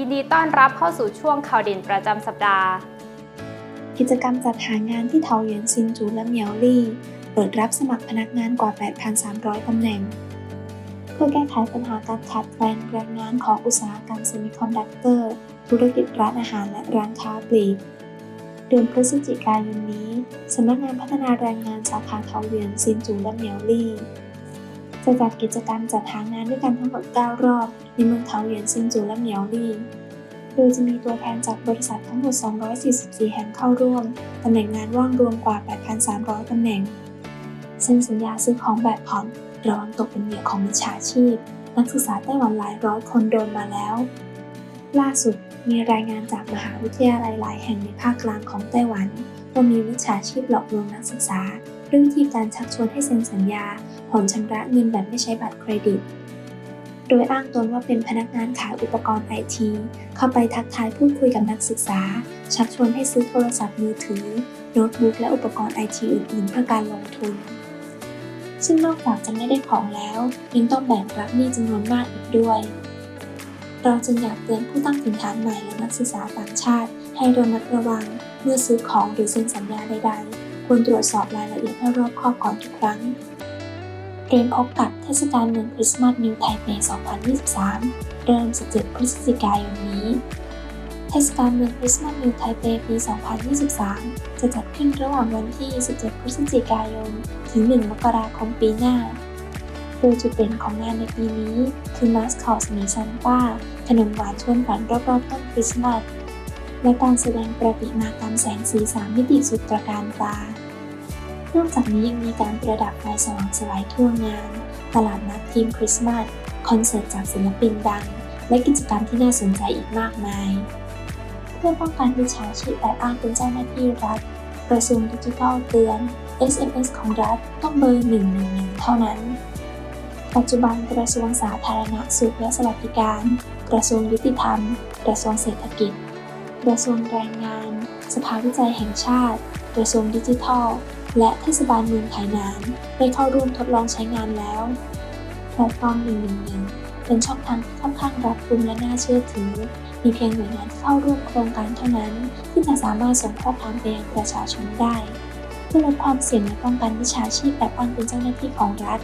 ยินดีต้อนรับเข้าสู่ช่วงข่าวเด่นประจำสัปดาห์ กิจกรรมจัดหางานที่เทาเหวียนซินจูและเหมียวลี่ เปิดรับสมัครพนักงานกว่า 8,300 ตำแหน่ง เพื่อแก้ไขปัญหาการขาดแคลนแรงงานของอุตสาหกรรมเซมิคอนดักเตอร์ ธุรกิจร้านอาหารและร้านค้าปลีกเดือนพฤศจิกายนนี้ สำนักงานพัฒนาแรงงานสาขาเทาเหวียนซินจูและเหมียวลี่ จะจัดกิจกรรมจัดหางานด้วยกันทั้งหมด 9 รอบ ในเมืองเทาเหวียนซินจูและเหมียวลี่โดยจะมีตัวแทนจากบริษัททั้งหมด 244 แห่งเข้าร่วม ตำแหน่งงานว่างรวมกว่า 8,300 ตำแหน่งเซ็นสัญญาซื้อของแบบผ่อนระวังตกเป็นเหยื่อของมิจฉาชีพ นักศึกษาไต้หวันหลายร้อยคนโดนมาแล้ว ล่าสุดมีรายงานจากมหาวิทยาลัยหลายแห่งในภาคกลางของไต้หวันว่ามีมิจฉาชีพหลอกลวงนักศึกษา ด้วยวิธีการชักชวนให้เซ็นสัญญา ผ่อนชำระเงินแบบไม่ใช้บัตรเครดิต โดยอ้างตนว่าเป็นพนักงานขายอุปกรณ์ไอที เข้าไปทักทายพูดคุยกับนักศึกษา ชักชวนให้ซื้อโทรศัพท์มือถือ โน้ตบุ๊กและอุปกรณ์ไอทีอื่นๆ เพื่อการลงทุน ซึ่งนอกจากจะไม่ได้ของแล้วยังต้องแบกรับหนี้จำนวนมากอีกด้วยเราจึงอยากเตือนผู้ตั้งถิ่นฐานใหม่และนักศึกษาต่างชาติ ให้ระมัดระวังเมื่อซื้อของหรือเซ็นสัญญาใดๆ ควรตรวจสอบรายละเอียดให้รอบคอบก่อนทุกครั้ง เตรียมพบกับเทศกาลเมืองคริสต์มาสนิวไทเป 2023 เริ่ม 17 พฤศจิกายนนี้ เทศกาลเมืองคริสต์มาสนิวไทเปปี 2023 จะจัดขึ้นระหว่างวันที่ 17 พฤศจิกายน ถึง 1 มกราคมปีหน้าโดยจุดเด่นของงานในปีนี้ คือมาสคอตหมีซันต้าขนมหวานชวนฝันรอบๆต้นคริสต์มาส และการแสดงประติมากรรมแสงสีสามมิติสุดตระการตา นอกจากนี้ยังมีการประดับไฟสว่างสวายทั่วงาน ตลาดนัดทีมคริสต์มาส คอนเสิร์ตจากศิลปินดัง และกิจกรรมที่น่าสนใจอีกมากมาย เพื่อป้องกันมิจฉาชีพแอบอ้างเป็นเจ้าหน้าที่รัฐ กระทรวงดิจิทัลเตือน SMS ของรัฐต้องเบอร์ 111 เท่านั้น ปัจจุบันกระทรวงสาธารณสุขและสวัสดิการ กระทรวงยุติธรรม กระทรวงเศรษฐกิจ กระทรวงแรงงาน สภาวิจัยแห่งชาติ กระทรวงดิจิทัล และเทศบาลเมืองไถหนานได้เข้าร่วมทดลองใช้งานแล้วแพลตฟอร์ม111 เป็นช่องทางที่ค่อนข้างรัดกุมและน่าเชื่อถือ มีเพียงหน่วยงานเข้าร่วมโครงการเท่านั้น ที่จะสามารถส่งข้อความไปยังประชาชนได้ เพื่อลดความเสี่ยงและป้องกันวิชาชีพแอบอ้างเป็นเจ้าหน้าที่ของรัฐ